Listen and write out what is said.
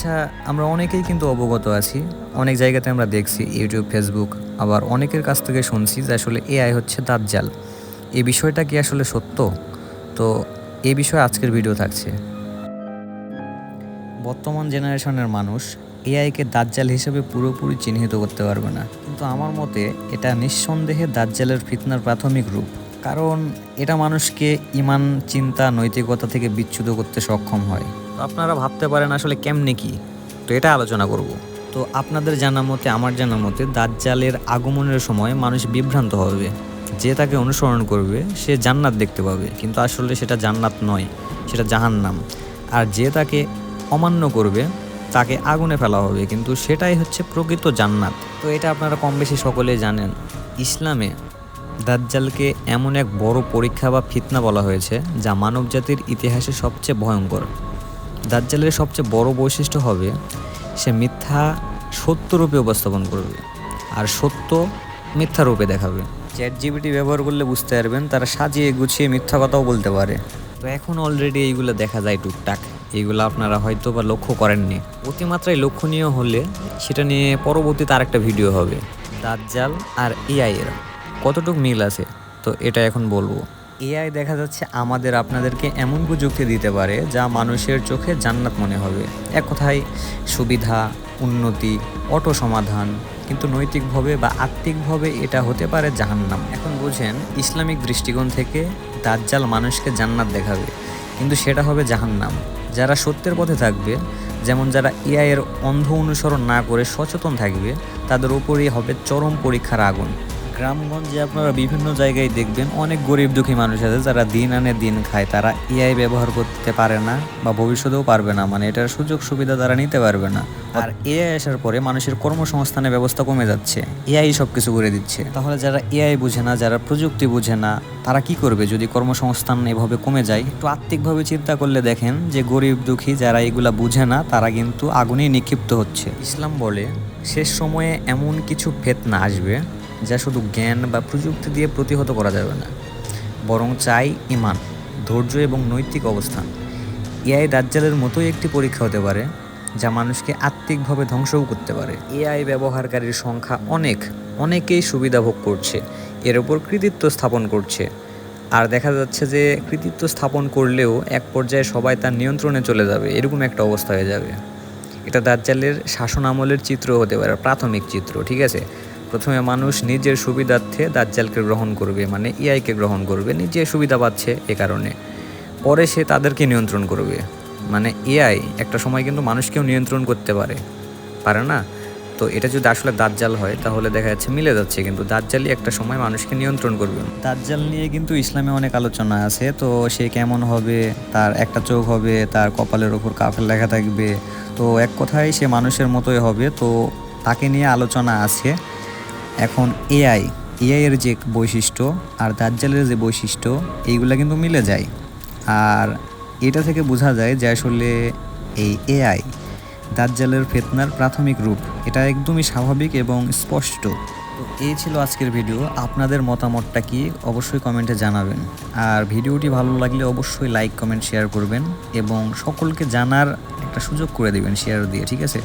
আচ্ছা আমরা অনেকেই কিন্তু অবগত আছি। অনেক জায়গাতে আমরা দেখছি, ইউটিউব, ফেসবুক, আবার অনেকের কাছ থেকে শুনছি যে আসলে এআই হচ্ছে দাজ্জাল। এই বিষয়টা কি আসলে সত্য? তো এই বিষয়ে আজকের ভিডিও থাকছে। বর্তমান জেনারেশনের মানুষ এআইকে দাজ্জাল হিসেবে পুরোপুরি চিহ্নিত করতে পারবে না। কিন্তু আমার মতে এটা নিঃসন্দেহে দাজ্জালের ফিতনার প্রাথমিক রূপ। কারণ এটা মানুষকে ইমান, চিন্তা, নৈতিকতা থেকে বিচ্যুত করতে সক্ষম হয়। তো আপনারা ভাবতে পারেন আসলে কেমনে কি? তো এটা আলোচনা করব। তো আপনাদের জানা মতে, আমার জানা মতে, দাজ্জালের আগমনের সময় মানুষ বিভ্রান্ত হবে। যে তাকে অনুসরণ করবে, সে জান্নাত দেখতে পাবে। কিন্তু আসলে সেটা জান্নাত নয়, সেটা জাহান্নাম। আর যে তাকে অমান্য করবে, তাকে আগুনে ফেলা হবে। কিন্তু সেটাই হচ্ছে প্রকৃত জান্নাত। তো এটা আপনারা কম বেশি সকলেই জানেন। ইসলামে দাজ্জালকে এমন এক বড় পরীক্ষা বা ফিতনা বলা হয়েছে, যা মানবজাতির ইতিহাসে সবচেয়ে ভয়ঙ্কর। দাজ্জালের সবচেয়ে বড় বৈশিষ্ট্য হবে সে মিথ্যা সত্য রূপে উপস্থাপন করবে আর সত্য মিথ্যা রূপে দেখাবে। চ্যাট জিবিটি ব্যবহার করলে বুঝতে পারবেন তারা সাজিয়ে গুছিয়ে মিথ্যা কথাও বলতে পারে। তো এখন অলরেডি এইগুলো দেখা যায় টুকটাক। এইগুলো আপনারা হয়তো বা লক্ষ্য করেননি। অতিমাত্রায় লক্ষণীয় হলে সেটা নিয়ে পরবর্তীতে আরেকটা ভিডিও হবে। দাজ্জাল আর এআই এর কতটুকু মিল আছে? তো এটা এখন বলব। এআই দেখা যাচ্ছে আমাদের আপনাদেরকে এমন প্রযুক্তি দিতে পারে যা মানুষের চোখে জান্নাত মনে হবে। এক কথায়, সুবিধা, উন্নতি, অটো সমাধান, কিন্তু নৈতিকভাবে বা আত্মিকভাবে এটা হতে পারে জাহান্নাম। এখন বুঝেন, ইসলামিক দৃষ্টিকোণ থেকে দাজ্জাল মানুষকে জান্নাত দেখাবে, কিন্তু সেটা হবে জাহান্নাম। যারা সত্যের পথে থাকবে, যেমন যারা এআই এর অন্ধ অনুসরণ না করে সচেতন থাকবে, তাদের উপরই হবে চরম পরীক্ষার আগুন। গ্রামগঞ্জে আপনারা বিভিন্ন জায়গায় দেখবেন অনেক গরিব দুঃখী মানুষ আছে যারা দিন আনে দিন খায়। তারা এআই ব্যবহার করতে পারে না বা ভবিষ্যতেও পারবে না মানে এটার সুযোগ সুবিধা তারা নিতে পারবে না। আর এআই আসার পরে মানুষের কর্মসংস্থানের ব্যবস্থা কমে যাচ্ছে এআই সব কিছু করে দিচ্ছে। তাহলে যারা এআই বুঝে না যারা প্রযুক্তি বুঝে না তারা কি করবে? যদি কর্মসংস্থান এভাবে কমে যায় একটু আত্মিকভাবে চিন্তা করলে দেখেন যে গরিব দুঃখী যারা এগুলা বুঝে না তারা কিন্তু আগুনে নিক্ষিপ্ত হচ্ছে। ইসলাম বলে শেষ সময়ে এমন কিছু ফেতনা আসবে যা শুধু জ্ঞান বা প্রযুক্তি দিয়ে প্রতিহত করা যাবে না, বরং চাই ইমান, ধৈর্য এবং নৈতিক অবস্থান। এআই দাজ্জালের মতোই একটি পরীক্ষা হতে পারে, যা মানুষকে আত্মিকভাবে ধ্বংসও করতে পারে। এআই ব্যবহারকারীর সংখ্যা অনেক, অনেকেই সুবিধা ভোগ করছে, এর ওপর কৃতিত্ব স্থাপন করছে। আর দেখা যাচ্ছে যে কৃতিত্ব স্থাপন করলেও এক পর্যায়ে সবাই তার নিয়ন্ত্রণে চলে যাবে, এরকম একটা অবস্থা হয়ে যাবে। এটা দাজ্জালের শাসন আমলের চিত্র হতে পারে, প্রাথমিক চিত্র, ঠিক আছে? প্রথমে মানুষ নিজের সুবিধার্থে দাজ্জালকে গ্রহণ করবে মানে এআইকে গ্রহণ করবে, নিজে সুবিধা পাচ্ছে এ কারণে। পরে সে তাদেরকে নিয়ন্ত্রণ করবে। মানে এআই একটা সময় কিন্তু মানুষকেও নিয়ন্ত্রণ করতে পারে। পারে না? তো এটা যদি আসলে দাজ্জাল হয়, তাহলে দেখা যাচ্ছে মিলে যাচ্ছে, কিন্তু দাজ্জালই একটা সময় মানুষকে নিয়ন্ত্রণ করবে। দাজ্জাল নিয়ে কিন্তু ইসলামে অনেক আলোচনা আছে, তো সে কেমন হবে, তার একটা চোখ হবে, তার কপালের ওপর কাফের লেখা থাকবে, তো এক কথায় সে মানুষের মতোই হবে, তো তাকে নিয়ে আলোচনা আছে। এখন এআই এআই এর যে বৈশিষ্ট্য আর দাজ্জালের যে বৈশিষ্ট্য, এইগুলো কিন্তু মিলে যায়। আর এটা থেকে বোঝা যায় যে আসলে এই এআই দাজ্জালের ফেতনার প্রাথমিক রূপ, এটা একদমই স্বাভাবিক এবং স্পষ্ট। তো এই ছিল আজকের ভিডিও, আপনাদের মতামতটা কি অবশ্যই কমেন্টে জানাবেন। আর ভিডিওটি ভালো লাগলে অবশ্যই লাইক, কমেন্ট, শেয়ার করবেন এবং সকলকে জানার একটা সুযোগ করে দিবেন, শেয়ার দিয়ে, ঠিক আছে?